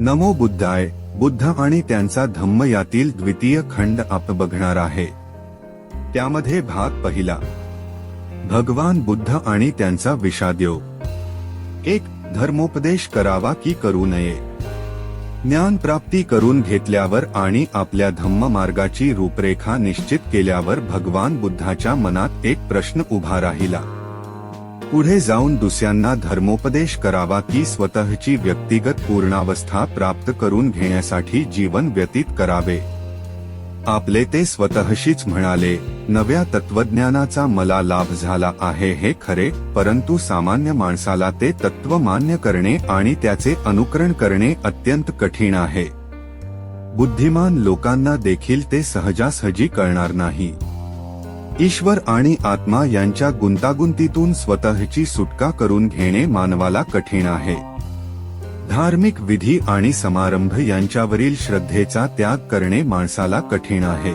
नमो बुद्धाय बुद्ध आणि त्यांचा धम्म यातील द्वितीय खंड आप बघणार आहे. त्यामध्ये भाग पहिला. भगवान बुद्ध आणि त्यांचा विषादेव एक धर्मोपदेश करावा की करू नये. ज्ञान प्राप्ती करून घेतल्यावर आणि आपल्या धम्म मार्गाची रूपरेखा निश्चित केल्यावर भगवान बुद्धाच्या मनात एक प्रश्न उभा राहिला. पुढे जाऊन दुसऱ्यांना धर्मोपदेश करावा की स्वतःची व्यक्तिगत पूर्णावस्था प्राप्त करून घेण्यासाठी जीवन व्यतीत करावे. आपले ते स्वतःशीच म्हणाले नव्या तत्वज्ञानाचा मला लाभ झाला आहे हे खरे परंतु सामान्य माणसाला ते तत्व मान्य करणे आणि त्याचे अनुकरण करणे अत्यंत कठीण आहे. बुद्धिमान लोकांना देखील ते सहजासहजी कळणार नाही. ईश्वर आणि आत्मा यांच्या गुंतागुंतीतून स्वतःची सुटका करून घेणे मानवाला कठीण आहे. धार्मिक विधी आणि समारंभ यांच्यावरील श्रद्धेचा त्याग करणे माणसाला कठीण आहे.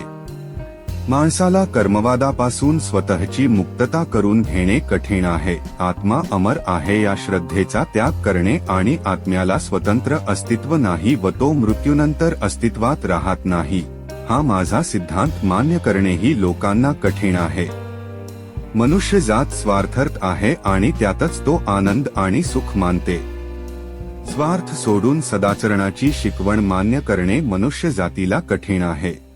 माणसाला कर्मवादापासून स्वतःची मुक्तता करून घेणे कठीण आहे. आत्मा अमर आहे या श्रद्धेचा त्याग करणे आणि आत्म्याला स्वतंत्र अस्तित्व नाही व तो मृत्यूनंतर अस्तित्वात राहत नाही. हा माझा सिद्धांत मान्य करणेही लोकांना कठीण आहे. मनुष्य जात स्वार्थर्थ आहे आणि त्यातच तो आनंद आणि सुख मानते. स्वार्थ सोडून सदाचरणाची शिकवण मान्य करणे मनुष्य जातीला कठीण आहे.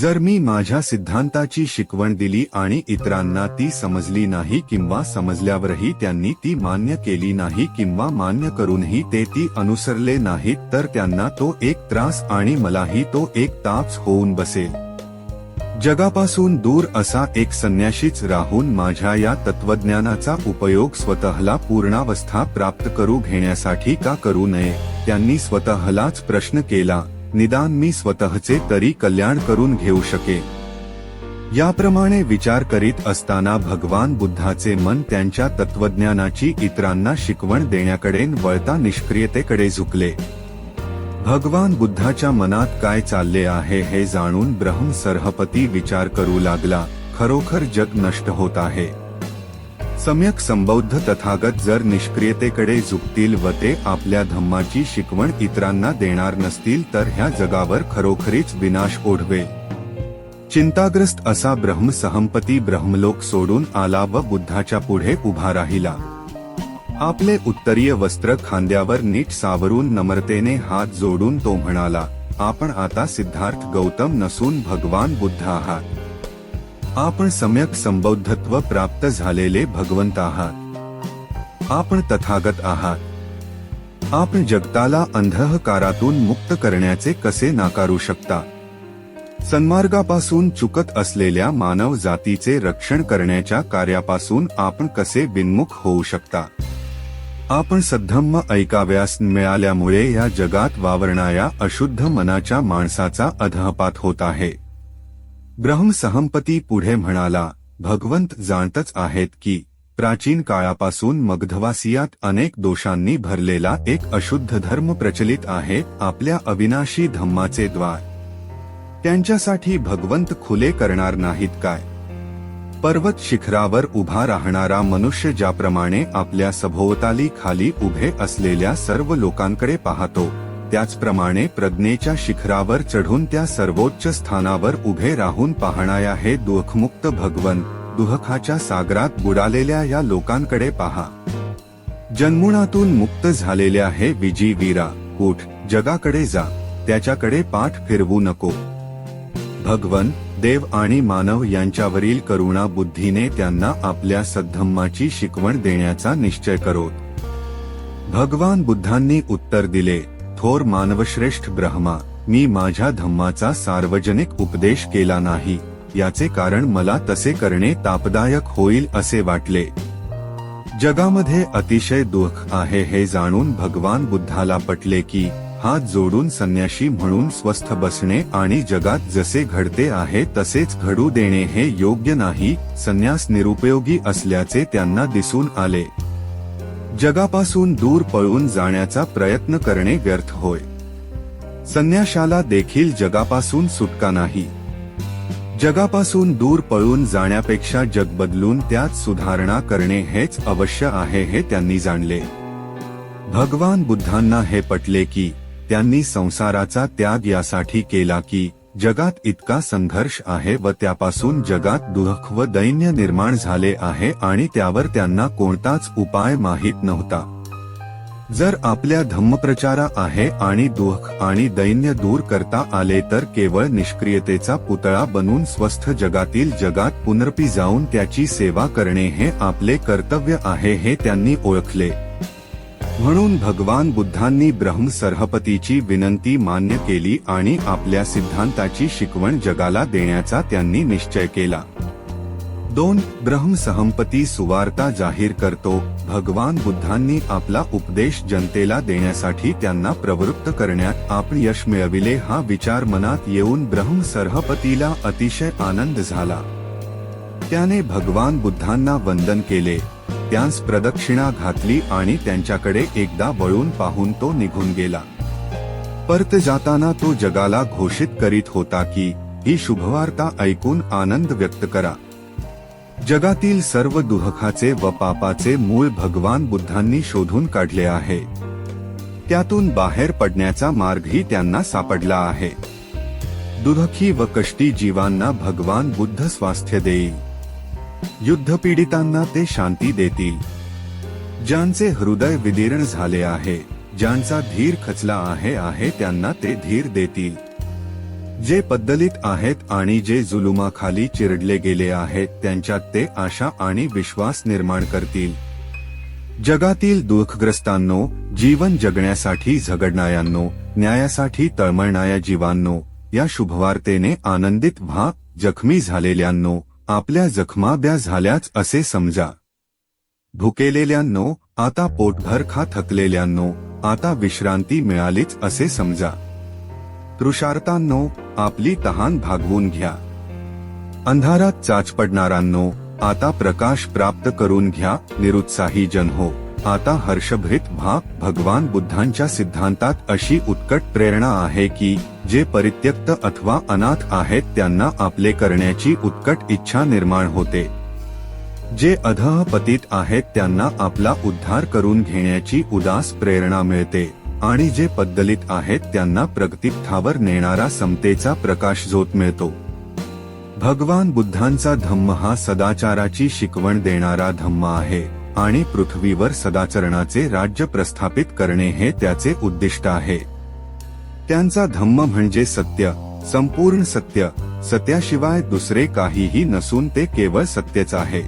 जर मी माझ्या सिद्धांताची शिकवण दिली आणि इतरांना ती समजली नाही किंवा समजल्यावरही त्यांनी ती मान्य केली नाही किंवा मान्य करूनही ते ती अनुसरले नाहीत तर त्यांना तो एक त्रास आणि मलाही तो एक ताप्स होऊन बसेल. जगापासून दूर असा एक संन्याशीच राहून माझ्या या तत्वज्ञानाचा उपयोग स्वतःला पूर्णावस्था प्राप्त करू घेण्यासाठी का करू नये त्यांनी स्वतःलाच प्रश्न केला. निदान मी स्वतःचे तरी कल्याण करून घेऊ शके. याप्रमाणे विचार करीत असताना भगवान बुद्धाचे मन त्यांच्या तत्वज्ञानाची इतरांना शिकवण देण्याकडे वळता निष्क्रियतेकडे झुकले. भगवान बुद्धाच्या मनात काय चालले आहे हे जाणून ब्रह्म सरहपती विचार करू लागला खरोखर जग नष्ट होत आहे. सम्यक संबौद्ध तथागत जर निष्क्रियतेकडे झुकतील व ते आपल्या धम्माची शिकवण इतरांना देणार नसतील तर ह्या जगावर खरोखरीच विनाश ओढवे. चिंताग्रस्त असा ब्रह्म सहमपती ब्रह्मलोक सोडून आला व बुद्धाच्या पुढे उभा राहिला. आपले उत्तरीय वस्त्र खांद्यावर नीट सावरून नम्रतेने हात जोडून तो म्हणाला आपण आता सिद्धार्थ गौतम नसून भगवान बुद्ध आहात. आपण सम्यक संबौद्धत्व प्राप्त झालेले भगवंत आहात. आपण तथागत आहात. आपण जगताला अंधकारातून मुक्त करण्याचे कसे नाकारू शकता? सन्मार्गापासून चुकत असलेल्या मानव जातीचे रक्षण करण्याच्या कार्यापासून आपण कसे बिनमुख होऊ शकता? आपण सद्धम्म ऐकाव्यास मिळाल्यामुळे या जगात वावरणाऱ्या अशुद्ध मनाच्या माणसाचा अधहपात होत आहे. ब्रह्मसहंपती पुढे म्हणाला भगवंत जाणतच आहेत की प्राचीन काळापासून मगधवासियात अनेक दोषांनी भरलेला एक अशुद्ध धर्म प्रचलित आहे आपल्या अविनाशी धम्माचे द्वार. त्यांच्यासाठी भगवंत खुले करणार नाहीत काय? पर्वत शिखरावर उभा राहणारा मनुष्य ज्याप्रमाणे आपल्या सभोवताली खाली उभे असलेल्या सर्व लोकांकडे पाहतो त्याचप्रमाणे प्रज्ञेच्या शिखरावर चढून त्या सर्वोच्च स्थानावर उभे राहून पाहणाया हे दुःखमुक्त भगवन दुःखाच्या सागरात बुडालेल्या या लोकांकडे पहा. जन्मुनातून मुक्त झालेल्या हे विजी वीरा उठ जगाकडे जा त्याच्याकडे पाठ फिरवू नको. भगवन देव आणि मानव यांच्यावरील करुणा बुद्धीने त्यांना आपल्या सद्धम्माची शिकवण देण्याचा निश्चय करोत. भगवान बुद्धांनी उत्तर दिले थोर मानवश्रेष्ठ ब्रह्मा मी माझ्या धम्माचा सार्वजनिक उपदेश केला नाही याचे कारण मला तसे करणे तापदायक होईल असे वाटले. जगामध्ये अतिशय दुःख आहे हे जाणून भगवान बुद्धाला पटले की हात जोडून संन्याशी म्हणून स्वस्थ बसणे आणि जगात जसे घडते आहे तसेच घडू देणे हे योग्य नाही संन्यास निरुपयोगी असल्याचे त्यांना दिसून आले. जगापासून दूर पळून जाण्याचा प्रयत्न करणे व्यर्थ होय. संन्याशाला देखील जगापासून सुटका नाही. जगापासून दूर पळून जाण्यापेक्षा जग बदलून त्यात सुधारणा करणे हेच अवश्य आहे हे त्यांनी जाणले. भगवान बुद्धांना हे पटले की त्यांनी संसाराचा त्याग यासाठी केला की जगात इतका संघर्ष आहे व त्यापासून जगात दुःख व दैन्य निर्माण झाले आहे आणि त्यावर त्यांना कोणताच उपाय माहीत नव्हता. जर आपल्या धम्मप्रचारा आहे आणि दुःख आणि दैन्य दूर करता आले तर केवळ निष्क्रियतेचा पुतळा बनून स्वस्थ जगातील जगात पुनर्पी जाऊन त्याची सेवा करणे हे आपले कर्तव्य आहे हे त्यांनी ओळखले. म्हणून भगवान बुद्धांनी ब्रह्म सरहपतीची विनंती मान्य केली आणि आपल्या सिद्धांताची शिकवण जगाला देण्याचा त्यांनी निश्चय केला. दोन ब्रह्मसहंपती सुवार्ता जाहीर करतो. भगवान बुद्धांनी आपला उपदेश जनतेला देण्यासाठी त्यांना प्रवृत्त करण्यात आपण यश मिळविले हा विचार मनात येऊन ब्रह्म सरहपतीला अतिशय आनंद झाला. त्याने भगवान बुद्धांना वंदन केले. त्यांस प्रदक्षिणा घातली आणि त्यांच्याकडे एकदा वळून पाहून तो निघून गेला. परत जाताना तो जगाला घोषित करीत होता की ही शुभवार्ता ऐकून आनंद व्यक्त करा. जगातील सर्व दुःखाचे व पापाचे मूळ भगवान बुद्धांनी शोधून काढले आहे. त्यातून बाहेर पडण्याचा मार्गही त्यांना सापडला आहे. दुधखी व कष्टी जीवांना भगवान बुद्ध स्वास्थ्य देईल. युद्धपीडितांना ते शांती देतील. ज्यांचे हृदय विदीर्ण झाले आहे ज्यांचा धीर खचला आहे आहे त्यांना ते धीर देतील. जे पद्दलित आहेत आणि जे जुलुमाखाली चिरडले गेले आहेत त्यांच्यात ते आशा आणि विश्वास निर्माण करतील. जगातील दुःखग्रस्तांनो जीवन जगण्यासाठी झगडणायांनो न्यायासाठी तळमळणाऱ्या जीवांनो या शुभवार्तेने आनंदित व्हा जखमी झालेल्यांनो आपल्या जखमा ब्या झाल्याच असे समजा. भुकेलेल्यांनो आता पोटभर खा थकलेल्यांनो आता विश्रांती मिळालीच असे समजा. तृषार्थांनो आपली तहान भागवून घ्या. अंधारात चाच पडणारांनो आता प्रकाश प्राप्त करून घ्या निरुत्साही जन हो. आता हर्षभृत भाग भगवान बुद्धांच्या सिद्धांतात अशी उत्कट प्रेरणा आहे की जे परित्यक्त अथवा अनाथ आहेत त्यांना आपले करण्याची उत्कट इच्छा निर्माण होते. जे अधः पतित आहेत त्यांना आपला उद्धार करून घेण्याची उदास प्रेरणा मिळते आणि जे पद्दलित आहेत त्यांना प्रगतीपथावर नेणारा समतेचा प्रकाश झोत मिळतो. भगवान बुद्धांचा धम्म हा सदाचाराची शिकवण देणारा धम्म आहे. आणि पृथ्वीवर सदाचरणाचे राज्य प्रस्थापित करणे हे त्याचे उद्दिष्ट आहे. त्यांचा धम्म म्हणजे सत्य संपूर्ण सत्य सत्याशिवाय दुसरे काहीही नसून ते केवळ सत्यच आहे.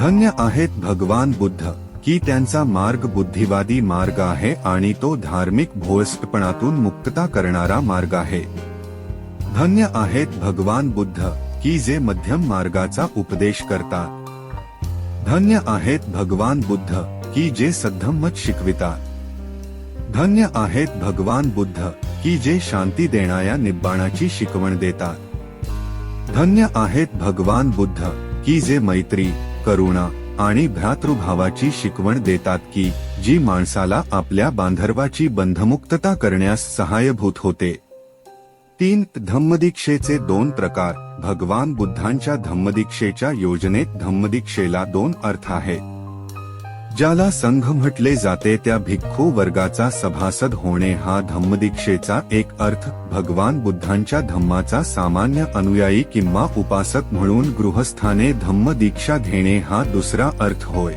धन्य आहेत भगवान बुद्ध की त्यांचा मार्ग बुद्धिवादी मार्ग आहे आणि तो धार्मिक भोळसपणातून मुक्तता करणारा मार्ग आहे. धन्य आहेत भगवान बुद्ध की जे मध्यम मार्गाचा उपदेश करतात. धन्य आहेत भगवान बुद्ध की जे सद्धम्मत शिकवितात धन्य आहेत भगवान बुद्ध की जे शांती देणाऱ्या निब्बाणाची शिकवण देतात धन्य आहेत भगवान बुद्ध की जे मैत्री करुणा आणि भ्रातृभावाची शिकवण देतात की जी माणसाला आपल्या बांधर्वाची बंधमुक्तता करण्यास सहाय्यभूत होते. तीन धम्मदीक्षेचे दोन प्रकार भगवान बुद्धांच्या धम्मदीक्षेच्या योजनेत धम्मदीक्षेला दोन अर्थ आहेत ज्याला संघ म्हटले जाते त्या भिक्खू वर्गाचा सभासद होणे हा धम्मदीक्षेचा एक अर्थ भगवान बुद्धांच्या धम्माचा सामान्य अनुयायी किंवा उपासक म्हणून गृहस्थाने धम्म दीक्षा घेणे हा दुसरा अर्थ होय.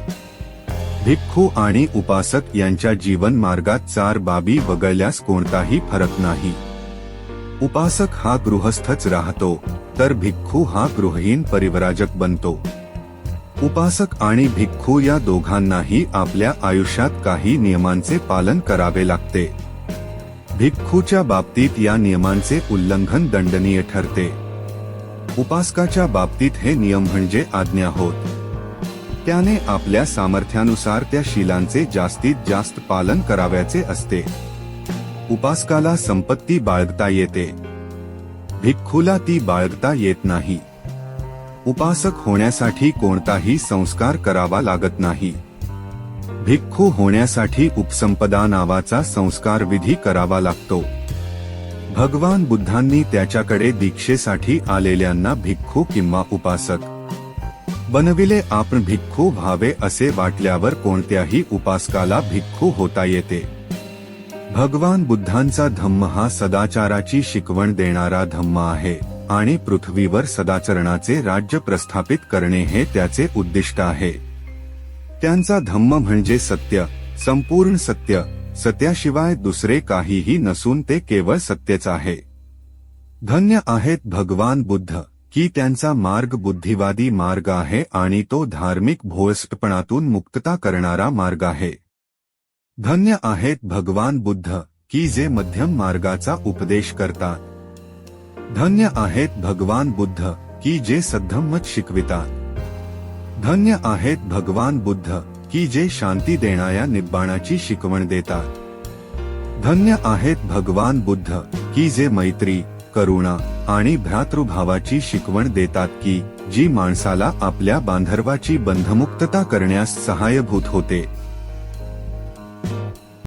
भिक्खू आणि उपासक यांच्या जीवन मार्गात चार बाबी वगळल्यास कोणताही फरक नाही. उपासक हा गृहस्थच राहतो तर भिक्खू हा गृहहीन परिवराजक बनतो. उपासक आणि भिक्खू या दोघांनाही आपल्या आयुष्यात काही नियमांचे पालन करावे लागते. भिक्खूच्या बाबतीत या नियमांचे उल्लंघन दंडनीय ठरते. उपासकाच्या बाबतीत हे नियम म्हणजे आज्ञा होत त्याने आपल्या सामर्थ्यानुसार त्या शिलांचे जास्तीत जास्त पालन करावयाचे असते. उपासकाला संपत्ती बाळगता येते. भिक्खूला ती बाळगता येत नाही. उपासक होण्यासाठी कोणताही संस्कार करावा लागत नाही. भिक्खू होण्यासाठी उपसंपदा नावाचा संस्कार विधी करावा लागतो. भगवान बुद्धांनी त्याच्याकडे दीक्षेसाठी आलेल्यांना भिक्खू किंवा उपासक. बनविले आपण भिक्खू व्हावे असे वाटल्यावर कोणत्याही उपासकाला भिक्खू होता येते. भगवान बुद्धांचा धम्म हा सदाचाराची शिकवण देणारा धम्म आहे आणि पृथ्वीवर सदाचरणाचे राज्य प्रस्थापित करणे हे त्याचे उद्दिष्ट आहे. त्यांचा धम्म म्हणजे सत्य संपूर्ण सत्य सत्याशिवाय दुसरे काहीही नसून ते केवळ सत्यच आहे. धन्य आहेत भगवान बुद्ध की त्यांचा मार्ग बुद्धिवादी मार्ग आहे आणि तो धार्मिक भोळसपणातून मुक्तता करणारा मार्ग आहे. धन्य आहेत भगवान बुद्ध की जे मध्यम मार्गाचा उपदेश करतात. धन्य आहेत भगवान बुद्ध की जे सद्धम्मत शिकवितात. धन्य आहेत भगवान बुद्ध की जे शांती देणाऱ्या निब्बाणाची शिकवण देतात. धन्य आहेत भगवान बुद्ध की जे मैत्री करुणा आणि भ्रातृभावाची शिकवण देतात की जी माणसाला आपल्या बांधर्वाची बंधमुक्तता करण्यास सहाय्यभूत होते.